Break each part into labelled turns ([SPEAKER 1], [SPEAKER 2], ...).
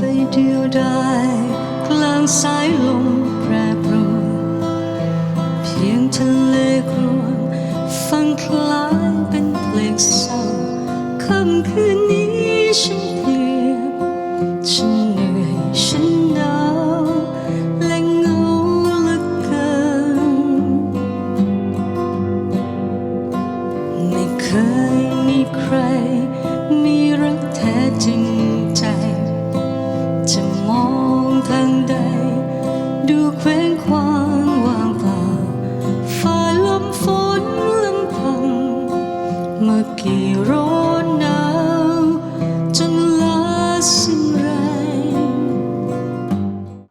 [SPEAKER 1] ไปเดียวดายกลางสายลมแปรปรวนเพียงทะเลครวญฟังคล้ายเป็นเพลงเศร้าค่ำคืนนี้ฉันเพลียฉันเหนื่อยฉันหนาวและเหงาเหลือเกินไม่เคย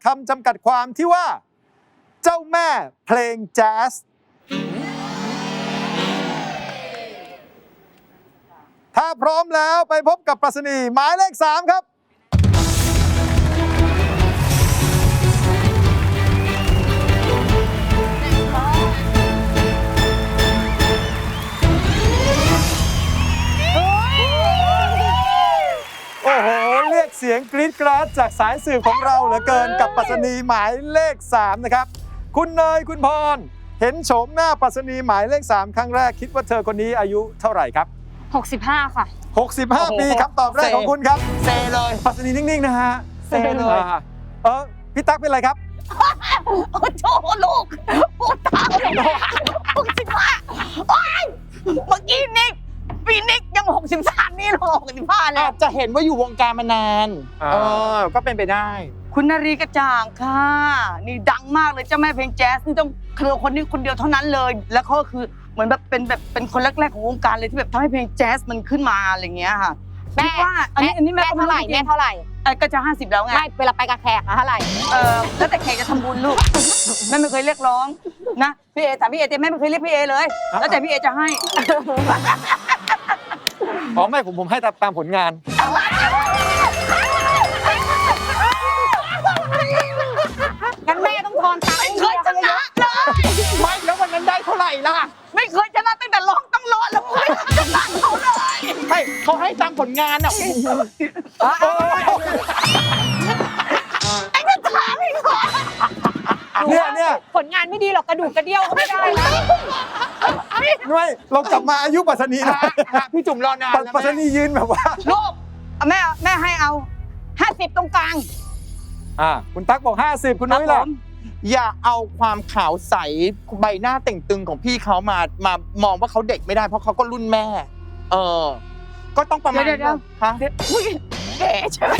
[SPEAKER 1] คำจำ
[SPEAKER 2] กัดความที่ว่า เจ้าแม่เพลงแจ๊สถ้าพร้อมแล้วไปพบกับปรัชนีหมายเลข 3 ครับ สียงกรี๊ดกราดจากสายสืบของเราเหลือเกินกับปรัชนีหมายเลข 3 นะครับ คุณเนยคุณพร เห็นโฉมหน้าปรัชนีหมายเลข 3 ครั้งแรกคิดว่าเธอคนนี้อายุเท่าไหร่ครับ
[SPEAKER 3] 65 ค่ะ
[SPEAKER 2] 65 ปีคำตอบแรกของคุณครับ
[SPEAKER 4] เซเลย
[SPEAKER 2] ปรัชนีนิ่งๆนะฮะ
[SPEAKER 4] เซเลย
[SPEAKER 2] อ่าเออพี่ตั๊กเป็นไรครับ
[SPEAKER 3] โอ้โชลูกพูดตามหกสิบห้าโอ้ยเมื่อกี้นิก ปีนิกยังหกสิบสามนี่หกสิบห้าแล้
[SPEAKER 4] อาว จจะเห็นว่าอยู่วงการมานาน
[SPEAKER 2] อ่า
[SPEAKER 4] เออ ก็เป็นไปได้
[SPEAKER 3] คุณนารีกระจ่างค่ะ นี่ดังมากเลยเจ้าแม่เพลงแจ๊สนี่ต้องคือคนนี้คนเดียวเท่านั้นเลย แล้วเขาก็คือเหมือนแบบเป็นแบบเป็นคนแรกๆของวงการเลยที่แบบทำให้เพลงแจ๊สมันขึ้นมาอะไรอย่างเงี้ยค่ะ
[SPEAKER 5] แม่
[SPEAKER 3] คิดว่าอันนี้อันนี้แม่
[SPEAKER 5] แม่
[SPEAKER 3] ก็
[SPEAKER 5] เท่าไหร่
[SPEAKER 3] จง
[SPEAKER 5] แม่เท่าไหร่
[SPEAKER 3] เอ้ยก็จะห้าสิบแล้วไง
[SPEAKER 5] ไม่เวลาไปกับแขกอะเท่าไหร่
[SPEAKER 3] เออแล้วแต่แขกจะทำบุญลูก แม่ไม่เคยเรียกร้องนะพี่เอแต่พี่เอแต่แม่ไม่เคยเรียกพี่เอเลย แล้วแต่พี่เอจะให้
[SPEAKER 2] อ๋อไม่ผมผมให้ตามตามผลงาน
[SPEAKER 5] งั้นแม่ต้องทอนตังค์
[SPEAKER 3] ไม่เคยชนะเลย
[SPEAKER 4] ไม่แล้ววันนั้นได้เท่าไหร่ล่ะ
[SPEAKER 3] ไม่เคยชนะตั้งแต่ร้องต้องร้องแล้วไม่เคยชนะเขาเลย
[SPEAKER 4] ไม่เขาให้ตามผลงานอะ
[SPEAKER 3] ไอ้จะถามอีกเหรอ
[SPEAKER 2] เนี่ยเนี่ย
[SPEAKER 5] ผลงานไม่ดีหรอกกระดูกกระเดี่ยวก็ไม่ได้นะ
[SPEAKER 2] ไม่เรากลับมาอายุปรัชนีนะ
[SPEAKER 4] พี่จุ๋มรอนาน
[SPEAKER 2] ปรั
[SPEAKER 4] แล้ว
[SPEAKER 2] ปรัช
[SPEAKER 4] แม่
[SPEAKER 2] นียืนแบบว่า
[SPEAKER 3] ลูกเอาแม่แม่ให้เอาห้าสิบตรงกลาง
[SPEAKER 2] อ่าคุณตั๊กบอก 50 คุณนุ้ย
[SPEAKER 3] ครั
[SPEAKER 2] ล่ะ
[SPEAKER 3] บผม
[SPEAKER 4] อย่าเอาความขาวใสใบหน้าเต่งตึงของพี่เขามามามองว่าเขาเด็กไม่ได้เพราะเขาก็รุ่นแม่ เออ ก็ต้องประมาณ
[SPEAKER 3] เดี๋ยวเดี๋ยว
[SPEAKER 4] ฮะ
[SPEAKER 3] อุ้ยแก่ใช่ไหม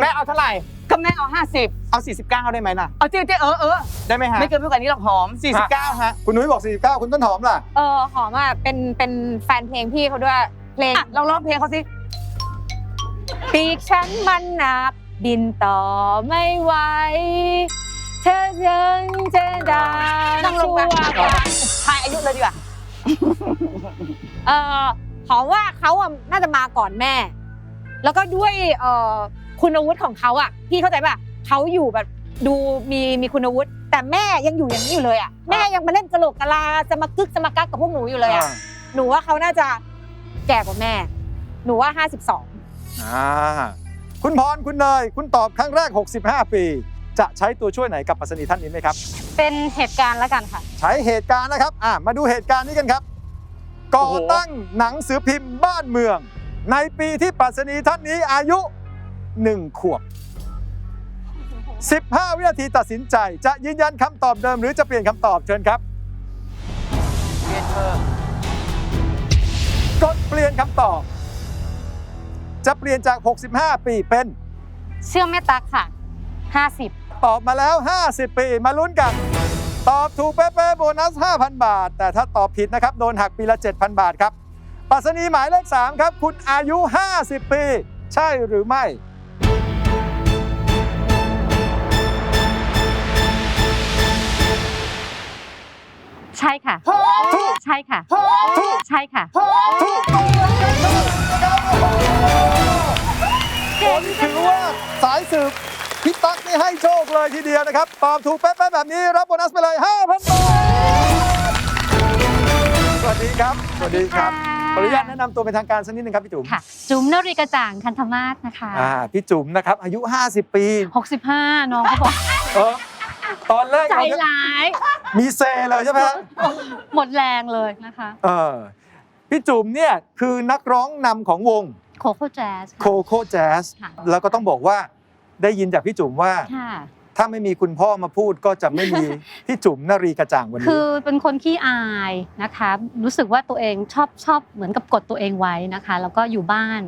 [SPEAKER 4] แม่เอาเท่าไหร่
[SPEAKER 3] ก็แม่เอาห้าสิบ
[SPEAKER 4] เอา 49 ได้ไหมล่ะ
[SPEAKER 3] เอาเจ๊เจ๊เออเออ
[SPEAKER 4] ได้ไหมฮะ
[SPEAKER 3] ไม่เกินไปกว่านี้หรอกหอม
[SPEAKER 4] 49ฮะ
[SPEAKER 2] คุณนุ้ยบอก 49 คุณต้นหอมล่ะ
[SPEAKER 5] เออหอมอะเป็นเป็นแฟนเพลงพี่เขาด้วยเพลง
[SPEAKER 3] อะลองร้องเพลงเขาสิ
[SPEAKER 5] ปีกฉันมันหนักบินต่อไม่ไหวเธอยังจะดา
[SPEAKER 3] นั่งลงไป
[SPEAKER 5] ชั่ว
[SPEAKER 3] ทายอายุเลยดีกว่า
[SPEAKER 5] เออหอมว่าเขาอะน่าจะมาก่อนแม่ แล้วก็ด้วยเออคุณวุฒิของเขาอะพี่เข้าใจป่ะเขาอยู่แบบดูมีมีคุณวุฒิแต่แม่ยังอยู่อย่างนี้อยู่เลยอะแม่ยังมาเล่นกะโหลกกะลาจะมากึกจะมากักกับพวกหนูอยู่เลยอะหนูว่าเขาน่าจะแก่กว่าแม่ หนูว่า 52
[SPEAKER 2] อ่าคุณพรคุณเนยคุณตอบครั้งแรก 65 ปี จะใช้ตัวช่วยไหนกับปรัชนีท่านนี้ไหมครับ
[SPEAKER 5] เป็นเหตุการณ์แล้วกันค่ะ
[SPEAKER 2] ใช้เหตุการณ์นะครับอ่ามาดูเหตุการณ์นี้กันครับ ก่อตั้งหนังสือพิมพ์บ้านเมือง ในปีที่ปรัชนีท่านนี้อายุ 1 ขวบ 15 วินาทีตัดสินใจ จะยืนยันคำตอบเดิมหรือจะเปลี่ยนคำตอบเชิญครับ
[SPEAKER 4] เรียนเธอก
[SPEAKER 2] ดเปลี่ยนคำตอบ จะเปลี่ยนจาก 65 ปีเป็น
[SPEAKER 5] เชื่อแม่ตักค่ะ 50
[SPEAKER 2] ตอบมาแล้ว 50 ปีมาลุ้นกัน ตอบถูกเป๊ะๆโบนัส 5,000 บาท แต่ถ้าตอบผิดนะครับ โดนหักปีละ 7,000 บาทครับ ปรัสนีหมายเลข 3 ครับ คุณอายุ 50 ปี ใช่หรือไม่
[SPEAKER 5] ใช่ค่ะ
[SPEAKER 2] ถูก
[SPEAKER 5] ใช่ค่ะ
[SPEAKER 2] ถูก
[SPEAKER 5] ใช่ค่ะ
[SPEAKER 2] ถูกต้องผมถือว่าสายสืบพี่ตั๊กนี่ให้โชคเลยทีเดียวนะครับ ตอบถูกเป๊ะๆแบบนี้รับโบนัสไปเลย 5,000 บาท สวัสดีครับ สวัสดีครับ ขออนุญาตแนะนำตัวเป็นทางการสักนิดนึงครับพี่จุ๋ม
[SPEAKER 6] ค่ะ จุ๋มนรีกระจ่างคันธมาศนะคะ
[SPEAKER 2] อ่าพี่จุ๋มนะครับอายุ 50 ปี
[SPEAKER 6] 65 น้องเขาบอก
[SPEAKER 2] เออตอนแรก
[SPEAKER 6] ใจ
[SPEAKER 2] เราจะ
[SPEAKER 6] ร้าย
[SPEAKER 2] มีเซเลยใช่ไหมฮะ
[SPEAKER 6] หมดแรงเลยนะคะ
[SPEAKER 2] เออพี่จุ๋มเนี่ยคือนักร้องนำของวง
[SPEAKER 6] โคโค่แจ๊ส
[SPEAKER 2] โคโค่แจ๊ส
[SPEAKER 6] ค่ะ
[SPEAKER 2] แล้วก็ต้องบอกว่าได้ยินจากพี่จุ๋มว่า
[SPEAKER 6] ค่ะ
[SPEAKER 2] ถ้าไม่มีคุณพ่อมาพูดก็จะไม่มี พี่จุ๋มนรีกระจ่างวัน
[SPEAKER 6] คื
[SPEAKER 2] นี้
[SPEAKER 6] อเป็นคนขี้อายนะคะ รู้สึกว่าตัวเองชอบชอบเหมือนกับกดตัวเองไว้นะคะ แล้วก็อยู่บ้าน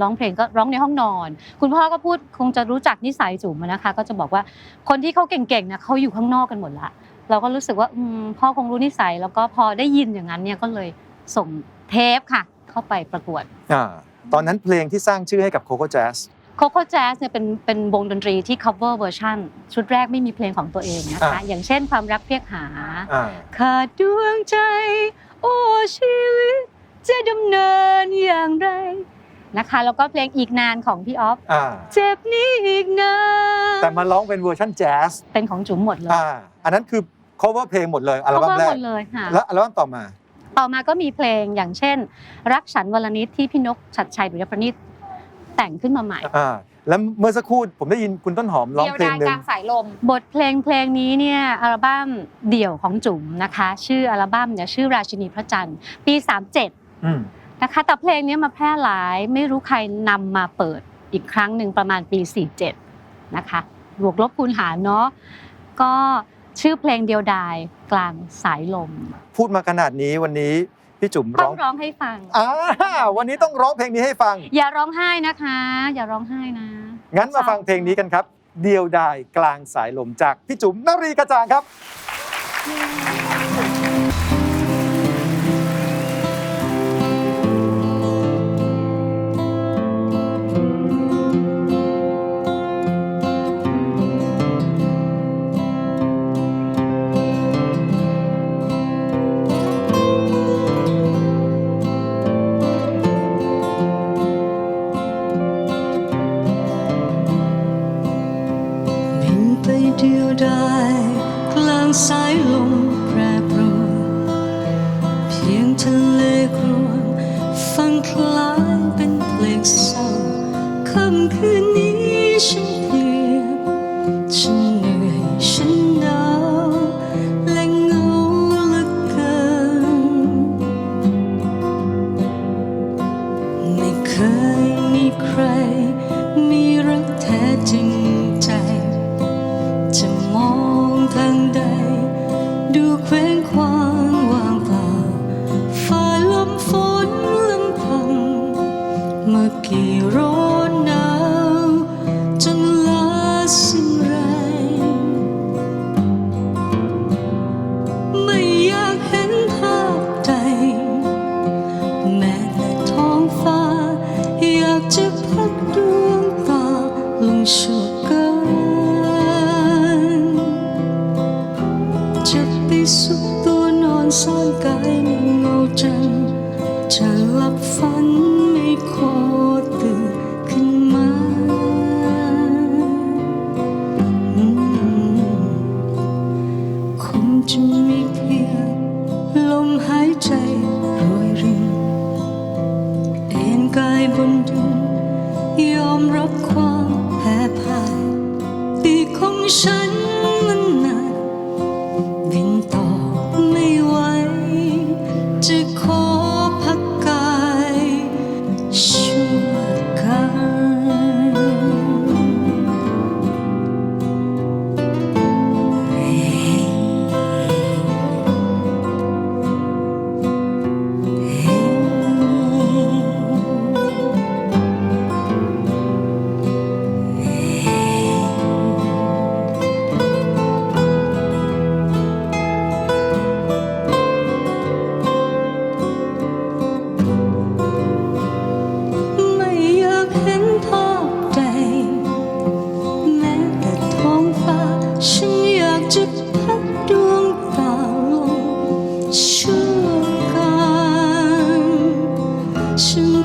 [SPEAKER 6] ร้องเพลงก็ร้องในห้องนอน คุณพ่อก็พูดคงจะรู้จักนิสัยจุ๋มนะคะ ก็จะบอกว่าคนที่เขาเก่งๆนะเขาอยู่ข้างนอกกันหมดละเราก็รู้สึกว่าอืมพ่อคงรู้นิสัย แล้วก็พอได้ยินอย่างนั้นเนี่ยก็เลยส่งเทปค่ะ เข้าไปประกวด
[SPEAKER 2] อ่าตอนนั้นเพลงที่สร้างชื่อให้กับโคโค่แจ๊ส
[SPEAKER 6] โคโค่แจ๊สเนี่ยเป็นเป็นวงดนตรีที่ cover เวอร์ชันชุดแรกไม่มีเพลงของตัวเองนะคะ
[SPEAKER 2] อ่า
[SPEAKER 6] อย่างเช่นความรักเรียกหา
[SPEAKER 2] อ่า
[SPEAKER 6] ขาดดวงใจ โอ้ชีวิต จะดำเนินอย่างไรนะคะ แล้วก็เพลงอีกนานของพี่ออฟ
[SPEAKER 2] อ่า
[SPEAKER 6] เจ็บนี้อีกนาน
[SPEAKER 2] แต่มาร้องเป็นเวอร์ชันแจ๊ส
[SPEAKER 6] เป็นของจุ๋มหมดเลย
[SPEAKER 2] อ่าอันนั้นคือ cover เพลงหมดเลยอัลบั้ม
[SPEAKER 6] cover
[SPEAKER 2] แร
[SPEAKER 6] ห
[SPEAKER 2] ก
[SPEAKER 6] มดเลยค่ะ
[SPEAKER 2] แล้วอัลบั้มต่อมา
[SPEAKER 6] ต่อมาก็มีเพลงอย่างเช่น รักฉันวลนิดที่พี่นกชัดชัยดุริยประณิต แต่งขึ้นมาใหม่
[SPEAKER 2] อ่าแล้วเมื่อสักครู่ผมได้ยินคุณต้นหอมร้องเพลงหนึ่ง
[SPEAKER 6] บทเพลงเพลงนี้เนี่ยอัลบั้มเดี่ยวของจุ๋มนะคะ ชื่ออัลบั้มเนี่ยชื่อราชินีพระจันทร์ปี 37
[SPEAKER 2] อืม
[SPEAKER 6] นะคะแต่เพลงนี้มาแพร่หลายไม่รู้ใครนำมาเปิดอีกครั้งหนึ่งประมาณปี 47นะคะบวกลบคูณหารเนาะก็ชื่อเพลงเดียวดายกลางสายลม
[SPEAKER 2] พูดมาขนาดนี้วันนี้ พี่จุ๋ม
[SPEAKER 6] ต้
[SPEAKER 2] ร้
[SPEAKER 6] อ
[SPEAKER 2] อง
[SPEAKER 6] งร้องให้ฟัง
[SPEAKER 2] อ่าวันนี้ต้องร้องเพลงนี้ให้ฟัง
[SPEAKER 6] อย่าร้องไห้นะคะ อย่าร้องไห้นะ
[SPEAKER 2] งั้นมาฟังเพลงนี้กันครับ เดียวดายกลางสายลมจากพี่จุ๋มนรีกระจ่างครับ
[SPEAKER 1] บิางสายลมแปรปรวนเพียงทะเลครวญฟังคล้ายเป็นเพลงเศร้าค่ำคืนนี้ฉันเพลียฉันเหนื่อยฉันหนาวและเหงาเหลือเกินไม่เคยมีใคร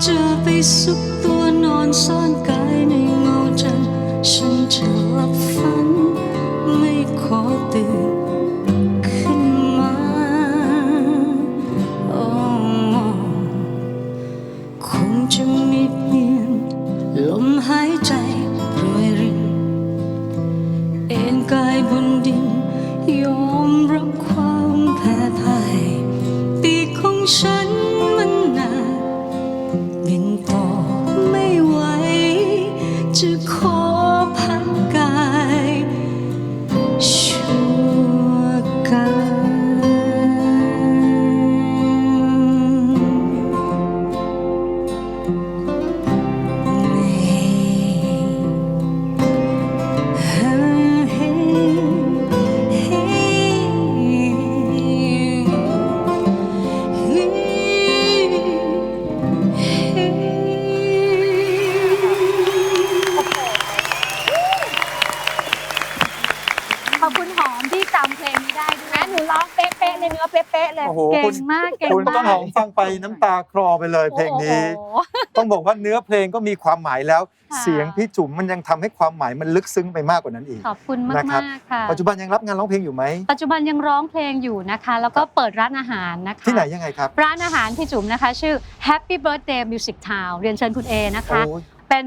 [SPEAKER 1] จะไปสุกตัวนอนซ่อนกัน
[SPEAKER 5] เป๊ะๆเลยเนื้อเป๊ะๆเลย
[SPEAKER 2] โอ้โห
[SPEAKER 6] เก่
[SPEAKER 2] คุณ
[SPEAKER 6] งมาก เก่ง
[SPEAKER 2] คุณ
[SPEAKER 6] มาก
[SPEAKER 2] ต้นหอมฟังไปน้ำตาคลอไปเลยเพลงนี้
[SPEAKER 6] โอ้โห
[SPEAKER 2] ต้องบอกว่าเนื้อเพลงก็มีความหมายแล้ว
[SPEAKER 6] ค่ะ
[SPEAKER 2] เสียงพี่จุ๋มมันยังทำให้ความหมายมันลึกซึ้งไปมากกว่านั้นอีก
[SPEAKER 6] ขอบคุณมาก
[SPEAKER 2] นะครับ
[SPEAKER 6] มากค่ะ
[SPEAKER 2] ปัจจุบันยังรับงานร้องเพลงอยู่ไหม
[SPEAKER 6] ปัจจุบันยังร้องเพลงอยู่นะคะ แล้วก็เปิดร้านอาหารนะคะ
[SPEAKER 2] ที่ไหนยังไงครับ
[SPEAKER 6] ร้านอาหารพี่จุ๋มนะคะ ชื่อ Happy Birthday Music Town เรียนเชิญคุณเอนะคะ
[SPEAKER 2] โอ้ย
[SPEAKER 6] เป็น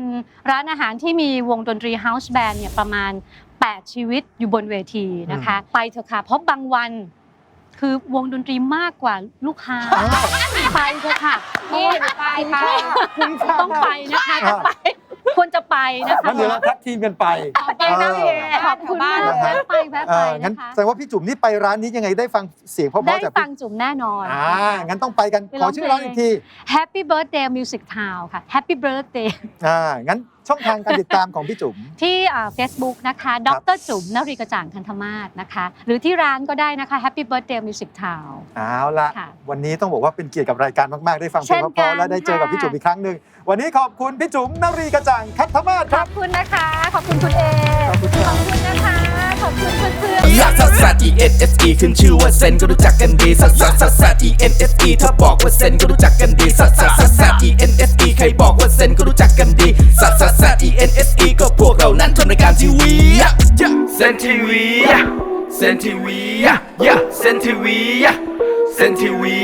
[SPEAKER 6] ร้านอาหารที่มีวงดนตรี House Band เนี่ยประมาณ 8 ชีวิตอยู่บนเวทีนะคะ ไปเถอะค่ะ เพราะบางวัน คือวงดนตรีมากกว่าลูกค้าไปเถอะค่ะ
[SPEAKER 5] นี่ไปไป
[SPEAKER 6] ต้องไปนะคะต้องไปควรจะไปนะคะ
[SPEAKER 2] งั้นเดี๋ยวเราแท็กทีมกันไป
[SPEAKER 5] ไปนะพี่เอ
[SPEAKER 6] ขอบคุณมาก
[SPEAKER 2] นะฮะ
[SPEAKER 6] แวะไปแวะ
[SPEAKER 2] เอ
[SPEAKER 6] ไป
[SPEAKER 2] องั้น
[SPEAKER 6] นะคะ
[SPEAKER 2] แสดงว่าพี่จุ๋มนี่ไปร้านนี้ยังไงได้ฟังเสียงเพราะ
[SPEAKER 6] ได้
[SPEAKER 2] ๆจาก
[SPEAKER 6] ฟั
[SPEAKER 2] พี่
[SPEAKER 6] งจุ๋มแน่นอน
[SPEAKER 2] อ่างั้นต้องไปกัน
[SPEAKER 6] ไป
[SPEAKER 2] ข
[SPEAKER 6] ร้
[SPEAKER 2] อ
[SPEAKER 6] อง
[SPEAKER 2] ชื่อร้าน
[SPEAKER 6] เพลง
[SPEAKER 2] อีกที
[SPEAKER 6] Happy Birthday Music Town ค่ะ Happy Birthday
[SPEAKER 2] อ่างั้น ช่องทางการติดตามของพี่จุ๋ม
[SPEAKER 6] ที่เฟซบุ๊กนะคะ ดรจุ๋มนรีกระจ่างคันธมาศนะคะ หรือที่ร้านก็ได้นะคะ Happy Birthday Music Town
[SPEAKER 2] เอาละ
[SPEAKER 6] ค่ะ
[SPEAKER 2] วันนี้ต้องบอกว่าเป็นเกียรติกับรายการมาก ๆ ได้ฟังเพลง
[SPEAKER 6] เช่น
[SPEAKER 2] เพ
[SPEAKER 6] กั
[SPEAKER 2] ราะ
[SPEAKER 6] น
[SPEAKER 2] ๆและได้เจอกับ
[SPEAKER 6] ค่ะ
[SPEAKER 2] พี่จุ๋มอีกครั้งหนึ่ง วันนี้ขอบคุณพี่จุ๋มนรีกระจ่างคัทธมาศค
[SPEAKER 6] ข
[SPEAKER 2] รั
[SPEAKER 6] อบ บคุณนะคะ ขอบคุณคุณเอ
[SPEAKER 2] ขอบคุณครับ
[SPEAKER 6] ขอบคุณนะคะ ขอบคุณเพื่อนๆ
[SPEAKER 7] ลักซัสซัส E N S E ขึ้นชื่อว่าเซนก็รู้จักกันดีซัสซัสซัสซัส E N S E ถ้าบอกว่าเซนก็รู้จักกันดีซัสซัสซัสซัส E N S E ใครบอกว่าเซนก็รู้จักกันดีซัสซัสซัส E N S E ก็พวกเรานั้นทำรายการทีวีเซนทีวีเซนทีวีเซนทีวีเซนทีวี